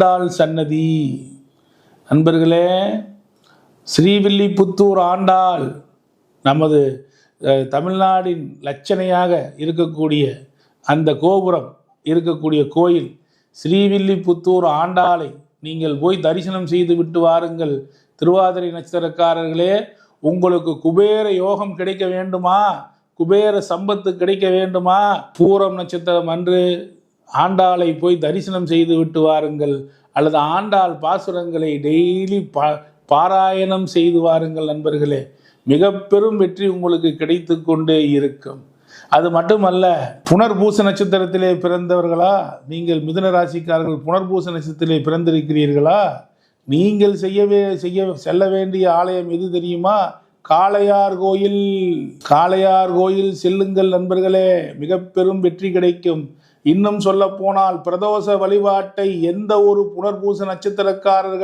ஆண்டாள் சன்னதி. நண்பர்களே ஸ்ரீவில்லிபுத்தூர் ஆண்டாள் நமது தமிழ்நாடின் லட்சணையாக இருக்கக்கூடிய அந்த கோபுரம் இருக்கக்கூடிய கோயில் ஸ்ரீவில்லிபுத்தூர் ஆண்டாளை நீங்கள் போய் தரிசனம் செய்து விட்டு வாருங்கள். திருவாதிரை நட்சத்திரக்காரர்களே உங்களுக்கு குபேர யோகம் கிடைக்க வேண்டுமா? குபேர சம்பத்து கிடைக்க வேண்டுமா? பூரம் நட்சத்திரம் அன்று ஆண்டாளை போய் தரிசனம் செய்து விட்டு வாருங்கள் அல்லது ஆண்டாள் பாசுரங்களை டெய்லி பா பாராயணம் செய்து வாருங்கள் நண்பர்களே. மிக பெரும் வெற்றி உங்களுக்கு கிடைத்து கொண்டே இருக்கும். அது மட்டுமல்ல புனர்பூச நட்சத்திரத்திலே பிறந்தவர்களா? நீங்கள் மிதுன ராசிக்காரர்கள் புனர்பூச நட்சத்திரத்திலே பிறந்திருக்கிறீர்களா? நீங்கள் செய்யவே செய்ய செல்ல வேண்டிய ஆலயம் எது தெரியுமா? காளையார் கோயில் காளையார் கோயில் செல்லுங்கள் நண்பர்களே மிக பெரும் வெற்றி கிடைக்கும். இன்னும் சொல்ல போனால் பிரதோஷ வழிபாட்டை எந்த ஒரு புனர்பூச நட்சத்திரக்காரர்கள்